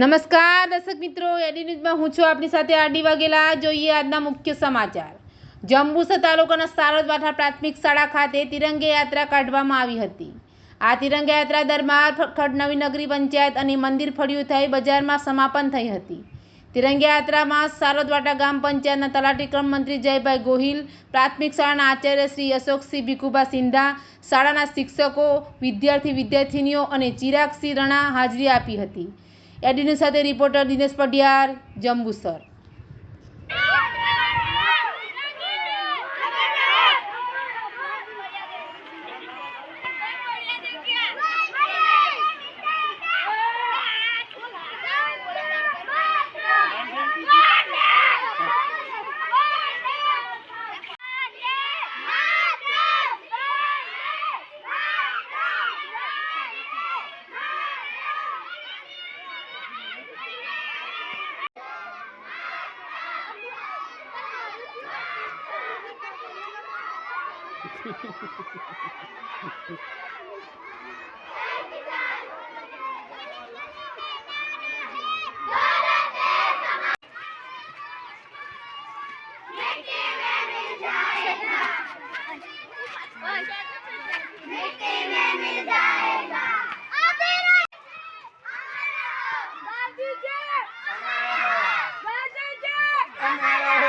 નમસ્કાર, દર્શક મિત્રો એડી ન્યૂઝમાં હું છું આપની સાથે આડી વાગેલા જોઈએ આજના મુખ્ય સમાચાર. જંબુસર તાલુકાના સારદવાઠા પ્રાથમિક શાળા ખાતે તિરંગે યાત્રા કાઢવામાં આવી હતી. આ તિરંગા યાત્રા દરમિયાન ખડનવી નગરી પંચાયત અને મંદિર ફળિયું થઈ બજારમાં સમાપન થઈ હતી. તિરંગા યાત્રામાં સારદવાટા ગામ પંચાયતના તલાટી ક્રમ મંત્રી જયભાઈ ગોહિલ, પ્રાથમિક શાળાના આચાર્ય શ્રી અશોકસિંહ ભીખુભા સિંધા, શાળાના શિક્ષકો વિદ્યાર્થી વિદ્યાર્થીનીઓ અને ચિરાગસિંહ રણા હાજરી આપી હતી. એડીની સાથે reporter Dinesh Padhiyar Jambusar. Come on.